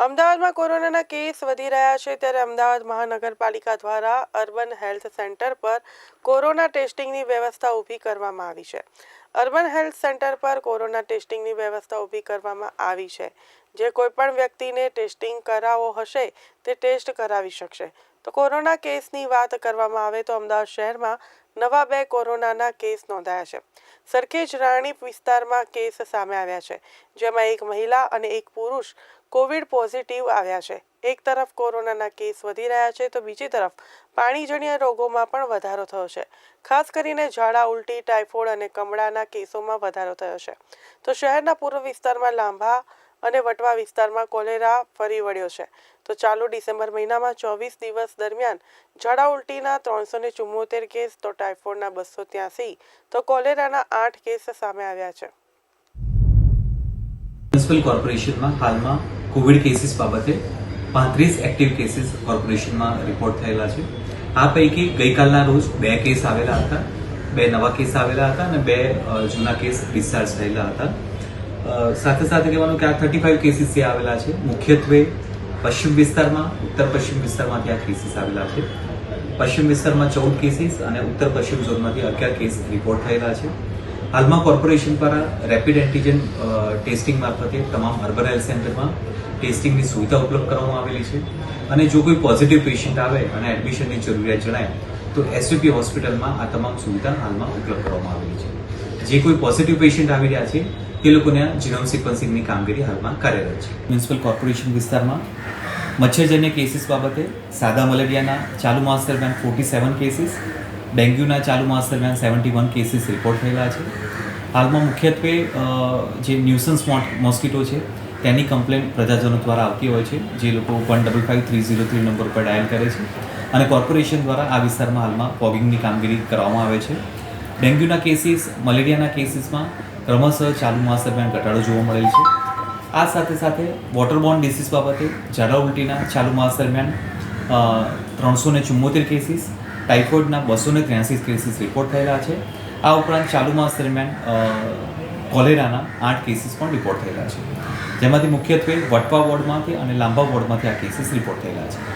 અમદાવાદમાં કોરોનાના કેસ વધી રહ્યા છે ત્યારે અમદાવાદ મહાનગરપાલિકા દ્વારા અર્બન હેલ્થ સેન્ટર પર કોરોના ટેસ્ટિંગની વ્યવસ્થા ઊભી કરવામાં આવી છે. અર્બન હેલ્થ સેન્ટર પર કોરોના ટેસ્ટિંગની વ્યવસ્થા ઊભી કરવામાં આવી છે. જે કોઈપણ વ્યક્તિને ટેસ્ટિંગ કરાવવો હશે, તે ટેસ્ટ કરાવી શકશે. તો કોરોના કેસની વાત કરવામાં આવે તો અમદાવાદ શહેરમાં નવા બે કોરોનાના કેસ નોંધાયા છે. સરખેજ રાણીપ વિસ્તારમાં કેસ સામે આવ્યા છે, જેમાં એક મહિલા અને એક પુરુષ કોવિડ પોઝિટિવ આવ્યા છે. એક તરફ કોરોનાના કેસ વધી રહ્યા છે તો બીજી તરફ પાણીજન્ય રોગોમાં પણ વધારો થયો છે. ખાસ કરીને ઝાડા, ઉલટી, ટાઇફોઇડ અને કમળાના કેસોમાં વધારો થયો છે. તો શહેરના પૂર્વ વિસ્તારમાં લાંભા અને વટવા વિસ્તારમાં કોલેરા ફરી વળ્યો છે. તો ચાલુ ડિસેમ્બર મહિનામાં ચોવીસ દિવસ દરમિયાન ઝાડા ઉલટીના ત્રણસો ને ચુમ્મોતેર કેસ તો ટાઇફોઇડના બસો ત્યાસી. તો કોલેરાના આઠ કેસ સામે આવ્યા છે. મ્યુનિસિપલ કોર્પોરેશનમાં હાલમાં કોવિડ કેસીસ બાબતે પાંત્રીસ એક્ટિવ કેસીસ કોર્પોરેશનમાં રિપોર્ટ થયેલા છે. આ પૈકી ગઈકાલના રોજ બે કેસ આવેલા હતા, બે નવા કેસ આવેલા હતા અને બે જૂના કેસ ડિસ્ચાર્જ થયેલા હતા. સાથે સાથે કહેવાનું કે આ થર્ટી ફાઈવ કેસીસ જે આવેલા છે. મુખ્યત્વે પશ્ચિમ વિસ્તારમાં, ઉત્તર પશ્ચિમ વિસ્તારમાંથી આ કેસીસ આવેલા છે. પશ્ચિમ વિસ્તારમાં ચૌદ કેસીસ અને ઉત્તર પશ્ચિમ ઝોનમાંથી અગિયાર કેસ રિપોર્ટ થયેલા છે. હાલમાં કોર્પોરેશન દ્વારા રેપિડ એન્ટીજન ટેસ્ટિંગ મારફતે તમામ અર્બન હેલ્થ સેન્ટરમાં ટેસ્ટિંગની સુવિધા ઉપલબ્ધ કરવામાં આવેલી છે. અને જો કોઈ પોઝિટિવ પેશન્ટ આવે અને એડમિશનની જરૂરિયાત જણાય, તો એસયુપી હોસ્પિટલમાં આ તમામ સુવિધા હાલમાં ઉપલબ્ધ કરવામાં આવેલી છે. જે કોઈ પોઝિટિવ પેશન્ટ આવી રહ્યા છે તે લોકોને જીનોમ સિક્વન્સિંગની કામગીરી હાલમાં કાર્યરત છે. મ્યુનિસિપલ કોર્પોરેશન વિસ્તારમાં મચ્છરજન્ય કેસીસ બાબતે સાદા મલેરિયાના ચાલુ માસ દરમિયાન ફોર્ટી સેવન કેસીસ ડેન્ગ્યુના ચાલુ માસ દરમિયાન સેવન્ટી વન કેસીસ રિપોર્ટ થયેલા છે. હાલમાં મુખ્યત્વે જે ન્યુસન્સ મોસ્કીટો છે, તેની કમ્પ્લેન પ્રજાજનો દ્વારા આવતી હોય છે, જે લોકો one double five three zero three number પર ડાયલ કરે છે અને કોર્પોરેશન દ્વારા આ વિસ્તારમાં હાલમાં ફોગિંગની કામગીરી કરવામાં આવે છે. ડેન્ગ્યુના કેસીસ મલેરિયાના કેસીસમાં ક્રમશઃ ચાલુ માસ દરમિયાન ઘટાડો જોવા મળેલ છે. આ સાથે સાથે વોટરબોર્ન ડિસીઝ બાબતે ઝાડા ઉલટીના ચાલુ માસ દરમિયાન ત્રણસો ને ચુમ્મોતેર કેસીસ ટાઇફોઇડના બસો ને ત્ર્યાસી કેસીસ રિપોર્ટ થયેલા છે. આ ઉપરાંત ચાલુ માસ દરમિયાન કોલેરાના આઠ કેસીસ પણ રિપોર્ટ થયેલા છે. જેમાંથી મુખ્યત્વે વટવા વોર્ડમાંથી અને લાંબા વોર્ડમાંથી આ કેસીસ રિપોર્ટ થયેલા છે.